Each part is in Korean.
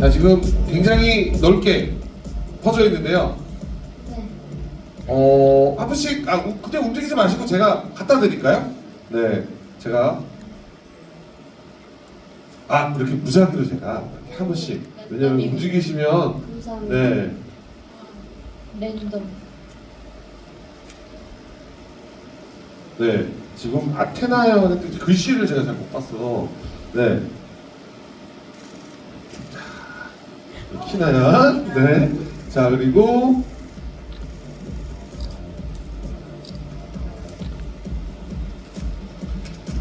자, 지금 굉장히 넓게 퍼져 있는데요. 네. 어, 한 분씩, 아, 우- 그냥 움직이지 마시고 제가 갖다 드릴까요? 네, 제가. 아, 이렇게 무작위로 제가 이렇게 한 분씩. 왜냐면 움직이시면, 감사합니다. 네. 랜덤. 네, 지금 아테나의 글씨를 제가 잘 못 봤어. 네. 자, 키나야. 네. 자, 그리고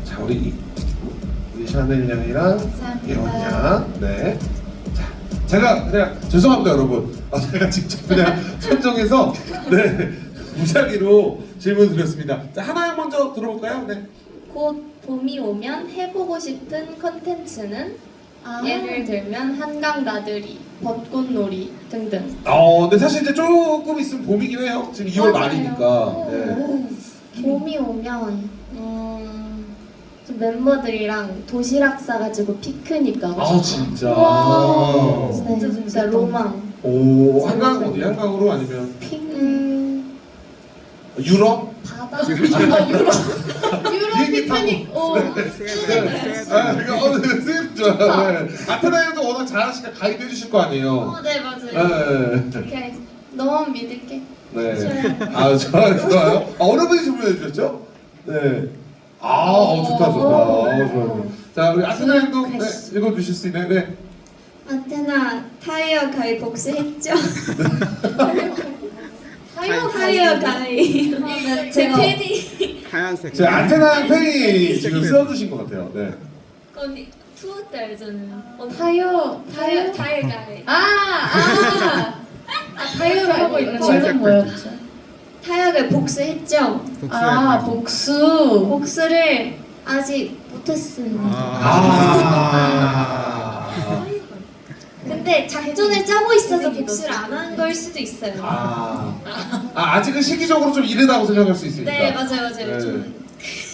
자, 우리 이- 우리 샤넬 양이랑 감사합니다. 예원 양. 네. 자, 제가 그냥 죄송합니다, 여러분. 아, 제가 직접 그냥 선정해서 네 무작위로 질문 드렸습니다. 자, 하나 먼저 들어볼까요? 네. 곧 봄이 오면 해보고 싶은 컨텐츠는 아. 예를 들면 한강 나들이, 벚꽃놀이 등등. 어, 근데 사실 이제 조금 있으면 봄이긴 해요. 지금 2월 맞아요. 말이니까. 네. 오, 봄이 오면 음, 좀 멤버들이랑 도시락 싸가지고 피크닉 가고 아, 싶어요. 진짜. 와, 아. 진짜 진짜 로망. 오, 한강 어디? 한강으로 아니면 음, 유럽? 바다. 아, 유럽. 유럽 비행기 타고. 피크닉. 오. 네. 아, 그러니까 어, 네, 선생님 좋아요. 네. 아테나 형도 워낙 잘하시니까 가이드 해주실 거 아니에요. 어, 네 맞아요. 네. 오케이. 너만 믿을게. 네. 아, 좋아요, 좋아요. 아, 어느 분이 질문해 주셨죠? 네. 아, 어, 좋다, 좋다. 어, 좋아요. 좋아요. 자, 우리 아테나 형도 네, 읽어주실 수 있나요? 네. 아테나 타이어 가이 복수했죠? 타이어 타이어 가이. 네, 제 패디. 하얀색. 제 아테나 팬이 지금 써주신 것 같아요. 네. 언니 투어 때 알잖아요. 어, 타이어 타이어 타이어 가이. 아, 아. 아 타이어를 하고 있는 뭐였죠? 타이어를 복수했죠? 아 복수. 복수를 아직 못했습니다. 아. 아. 근데 작전을 짜고 있어서 복수를 안 한 걸 수도 있어요. 아. 아, 아직은 시기적으로 좀 이르다고 생각할 수 있으니까. 네 맞아요 맞아요. 네. 좀,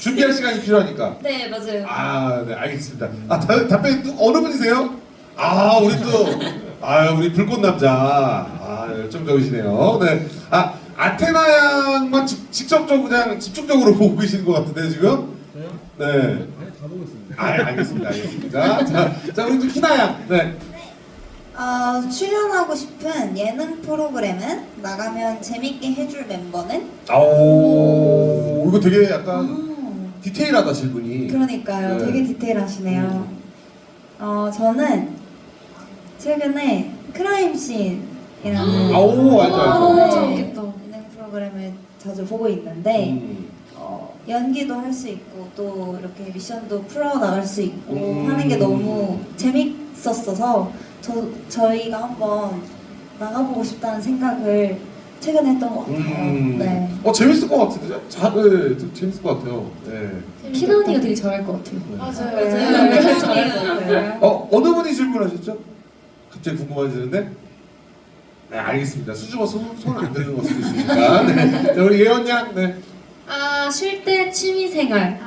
준비할 시간이 필요하니까. 네 맞아요. 아, 네, 알겠습니다. 아, 다, 답변이 또 어느 분이세요? 아, 우리 또, 아, 우리 불꽃 남자. 아, 열정적이시네요. 네. 아, 아테나 양만 직, 직접적으로 그냥 집중적으로 보고 계시는 것 같은데, 지금? 네. 다 보고 있습니다. 아, 알겠습니다. 알겠습니다. 자, 자, 우리 또 키나 양. 네. 어, 출연하고 싶은 예능 프로그램은 나가면 재밌게 해줄 멤버는? 오, 이거 되게 약간 어, 디테일하다, 질문이. 그러니까요. 네. 되게 디테일하시네요. 음. 어, 저는 최근에 크라임씬이라는 아오, 알죠, 알죠. 네, 재밌겠다. 예능 프로그램을 자주 보고 있는데 음. 어, 연기도 할 수 있고 또 이렇게 미션도 풀어 나갈 수 있고 음. 하는 게 너무 재밌었어서 저 저희가 한번 나가보고 싶다는 생각을 최근에 했던 것 같아요. 음. 네. 어, 재밌을 것 같은데? 자, 네, 좀 재밌을 것 같아요. 네. 키나 언니가 되게 잘할 것 같아요. 맞아요 네. 맞아요. 잘할 것 같아요. 어, 어느 분이 질문하셨죠? 갑자기 궁금해지는데? 네, 알겠습니다. 수줍어 손안 드는 것 수도 있으니까. 네. 자, 우리 예원 양, 네. 아 쉴 때 취미 생활.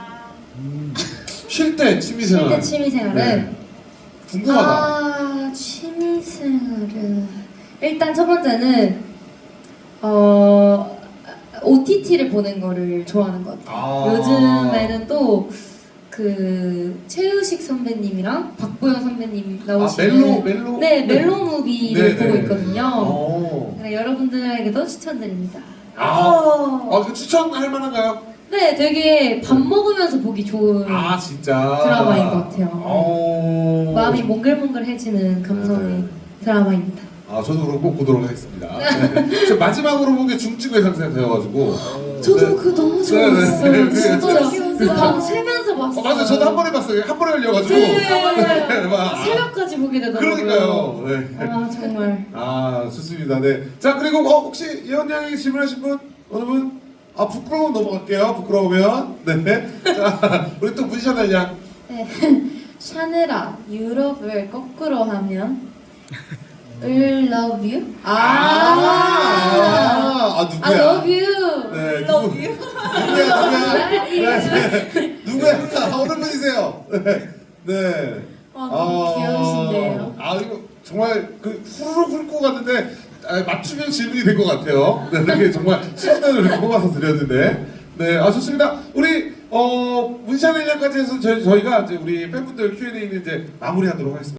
쉴 때 취미생활. 쉴 때 취미 생활은 네. 궁금하다. 아 취미 생활은 일단 첫 번째는 어 OTT를 보는 거를 좋아하는 것 같아요. 아. 요즘에는 또 그 최우식 선배님이랑 박보영 선배님 아, 나오시는 멜로, 멜로? 네 멜로 무비를 네, 보고 네. 있거든요. 어. 네, 여러분들에게도 추천드립니다. 아, 아, 그 추천할 만한가요? 네, 되게 밥 먹으면서 보기 좋은 아, 진짜. 드라마인 것 같아요. 어. 마음이 몽글몽글해지는 감성의 네. 드라마입니다. 아, 저도 그럼 꼭 보도록 하겠습니다. 네. 저 마지막으로 본 게 중증 외상세가 되어가지고. 저도 네. 그거 너무 네, 좋아했어요. 네, 네. 진짜 그 밤 새면서 봤어요. 어, 맞아요. 저도 한 번에 봤어요. 한 번에 열려가지고. 네. 막, 아, 새벽까지 보게 되더라고요. 그러니까요. 네. 아 정말. 아 좋습니다. 네. 자 그리고 어, 혹시 양에게 질문하신 분 어느 분? 아 부끄러우면 넘어갈게요. 부끄러우면 네. 자 우리 또 문샤넬 양. 네. 샤넬아 유럽을 거꾸로 하면 will love you. 아, 아, I 누구야? love you. 네. 누구? 누구야? 누구야? 네. 네. 누구야? 어느 분이세요? 네. 네. 아, 너무 귀여우신데요. 아 이거 정말 그 후루룩 훑고 갔는데 아, 맞추면 질문이 된것 같아요. 네, 이렇게 정말 순서대로 뽑아서 드렸는데. 네, 아 좋습니다. 우리 어 문샤넬리아까지 해서 저희, 저희가 이제 우리 팬분들 Q&A는 이제 마무리하도록 하겠습니다.